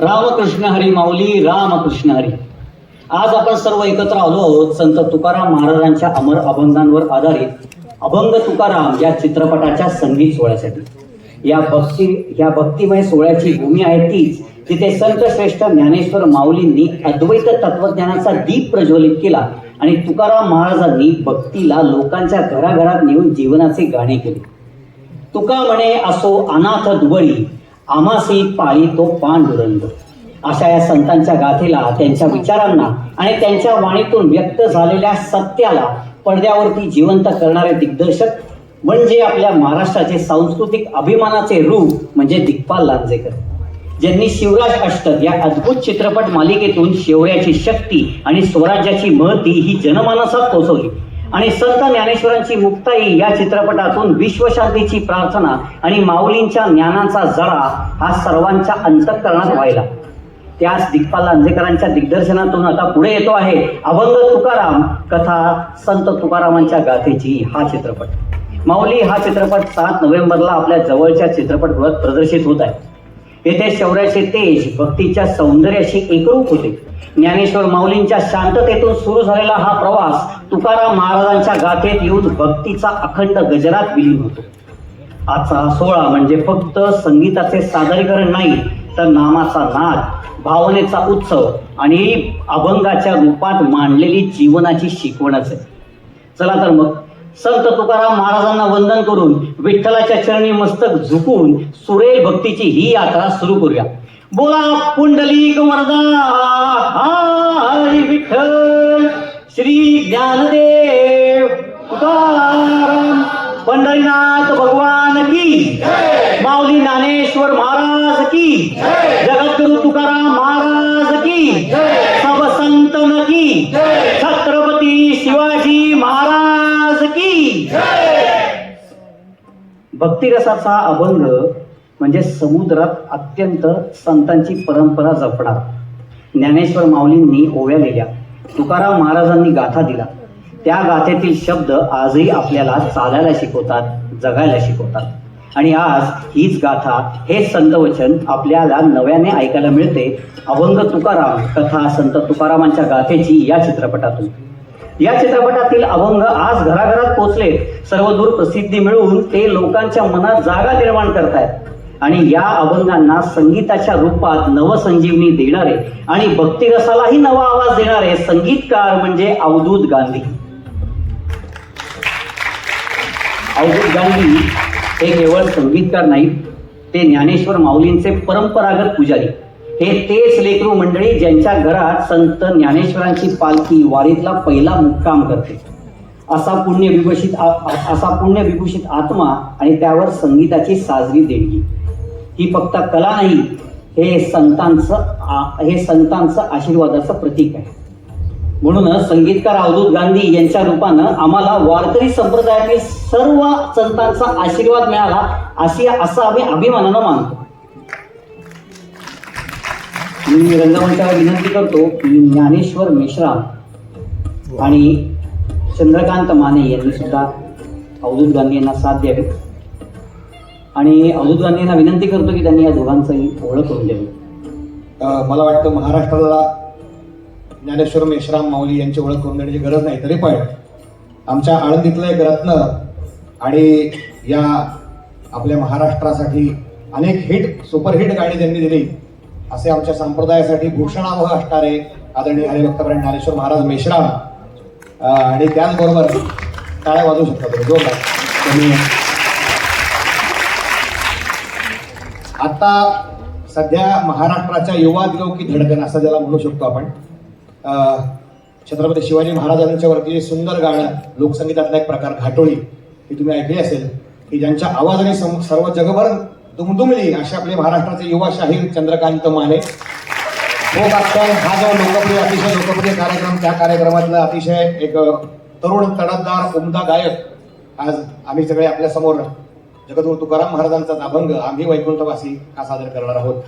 रामकृष्ण हरी माऊली रामकृष्ण हरी. आज आपण सर्व एकत्र आलो आहोत संत तुकाराम महाराजांच्या अमर अभंगांवर आधारित अभंग तुकाराम या चित्रपटाच्या संगीत सोहळ्यासाठी. या भक्ती या भक्तिमय सोहळ्याची भूमी आहे तीच तिथे संत श्रेष्ठ ज्ञानेश्वर माऊलींनी अद्वैत तत्वज्ञानाचा दीप प्रज्वलित केला आणि तुकाराम महाराजांनी भक्तीला लोकांच्या घराघरात नेऊन जीवनाचे गाणे केले. तुका म्हणे असो अनाथ दुबळी आमासी पाळी तो पांडुरंग अशा या संतांच्या गाथेला त्यांच्या विचारांना आणि त्यांच्या वाणीतून व्यक्त झालेल्या सत्याला पडद्यावरती जिवंत करणारे दिग्दर्शक म्हणजे आपल्या महाराष्ट्राचे सांस्कृतिक अभिमानाचे रूप म्हणजे दिग्पाल लांजेकर. ज्यांनी शिवराज अष्टक या अद्भुत चित्रपट मालिकेतून शिवऱ्याची शक्ती आणि स्वराज्याची महती ही जनमानसात पोचवली. आणि संत ज्ञानेश्वरांची मुक्ताई या चित्रपटातून विश्वशांतीची प्रार्थना आणि माऊलींच्या ज्ञानाचा जळा हा सर्वांच्या अंतःकरणात व्हायला. त्याच दिग्पाल लांजेकरांच्या दिग्दर्शनातून आता पुढे येतो आहे अभंग तुकाराम कथा संत तुकारामांच्या गाथेची हा चित्रपट. माऊली हा चित्रपट सात नोव्हेंबरला आपल्या जवळच्या चित्रपटगृहात प्रदर्शित होत आहे. येथे शौर्याचे तेज भक्तीच्या सौंदर्याशी एकरूप होते. ज्ञानेश्वर माऊलींच्या शांततेतून सुरू झालेला हा प्रवास तुकाराम महाराजांच्या गाथेत येऊन भक्तीचा अखंड गजरात विलीन होतो. आजचा हा सोहळा म्हणजे फक्त संगीताचे सादरीकरण नाही तर नामाचा नाद भावनेचा उत्सव आणि अभंगाच्या रूपात मांडलेली जीवनाची शिकवणच आहे. चला तर मग संत तुकाराम महाराजांना वंदन करून विठ्ठलाच्या चरणी मस्तक झुकून सुरेल भक्तीची ही यात्रा सुरू करूया. बोला पुंडलिक वरदा हरी विठ्ठल श्री ज्ञानदेव तुकाराम पंढरीनाथ भगवान की माऊली ज्ञानेश्वर महाराज की जगद्गुरु तुकाराम महाराज की सब संतन की छत्रपती शिवाजी महाराज की भक्तिरसाचा अभंग म्हणजे समुद्रात अत्यंत संतांची परंपरा जपणार. ज्ञानेश्वर माऊलींनी ओव्या लिहिल्या तुकाराम महाराजांनी गाथा दिला. त्या गाथेतील शब्द आजही आपल्याला चालायला शिकवतात जगायला शिकवतात. आणि आज हीच गाथा हे संतवचन आपल्याला नव्याने ऐकायला मिळते. अभंग तुकाराम कथा संत तुकारामांच्या गाथेची या चित्रपटातून. या चित्रपटातील अभंग आज घराघरात पोचले सर्वदूर प्रसिद्धी मिळवून ते लोकांच्या मनात जागा निर्माण करतायत. आणि या अभंगांना संगीताच्या रूपात नवसंजीवनी देणारे आणि भक्तिरसालाही नवा आवाज देणारे संगीतकार म्हणजे अवधूत गांधी. अवधूत गांधी हे केवळ संगीतकार नाहीत ते ज्ञानेश्वर माऊलींचे परंपरागत पुजारी. हे तेच लेकरू मंडळी ज्यांच्या घरात संत ज्ञानेश्वरांची पालखी वारीतला पहिला मुक्काम करते. असा पुण्य विभूषित असा पुण्य विभूषित आत्मा आणि त्यावर संगीताची साजरी देणगी. ही फक्त कला नाही हे संतांचं हे संतांचं आशीर्वादाचं प्रतीक आहे. म्हणूनच संगीतकार अवधूत गांधी यांच्या रूपानं आम्हाला वारकरी संप्रदायातील सर्व संतांचा आशीर्वाद मिळाला अशी असं आम्ही अभिमानानं मानतो. मी रंगमंचाला विनंती करतो की ज्ञानेश्वर मेश्राम आणि चंद्रकांत माने यांनी सुद्धा अवधूत गांधी यांना साथ द्यावी. आणि अवधूत गांधी यांना विनंती करतो की त्यांनी या दोघांचंही ओळख करून द्यावी. मला वाटतं महाराष्ट्राला ज्ञानेश्वर मेश्राम माऊली यांची ओळख करून देण्याची गरज नाही तरी पण आमच्या आळंदीतलं एक रत्न आणि या आपल्या महाराष्ट्रासाठी अनेक हिट सुपरहिट गाणी त्यांनी दिली असे आमच्या संप्रदायासाठी भूषणावह असणारे आदरणीय हरिभक्तपरायण ज्ञानेश्वर महाराज मेश्राम आणि त्याचबरोबर टाळ्या वाजवू शकतात जोरदार आता सध्या महाराष्ट्राच्या युवा की धडकन असं ज्याला म्हणू शकतो आपण छत्रपती शिवाजी महाराजांच्या वरती जे सुंदर गाणं लोकसंगीतातला एक प्रकार घाटोळी ही तुम्ही ऐकली असेल की ज्यांच्या आवाजाने सम- सर्व जगभर दुमदुमली असे आपले महाराष्ट्राचे युवा शाहीर चंद्रकांत माने. हो अख्तर हा जो लोकप्रिय अतिशय लोकप्रिय कार्यक्रम त्या कार्यक्रमातला अतिशय एक तरुण तडफदार उमदा गायक आज आम्ही सगळे आपल्यासमोर जगद्गुरु तुकाराम महाराजांचा अभंग आम्ही वैकुंठवासी हा सादर करणार आहोत?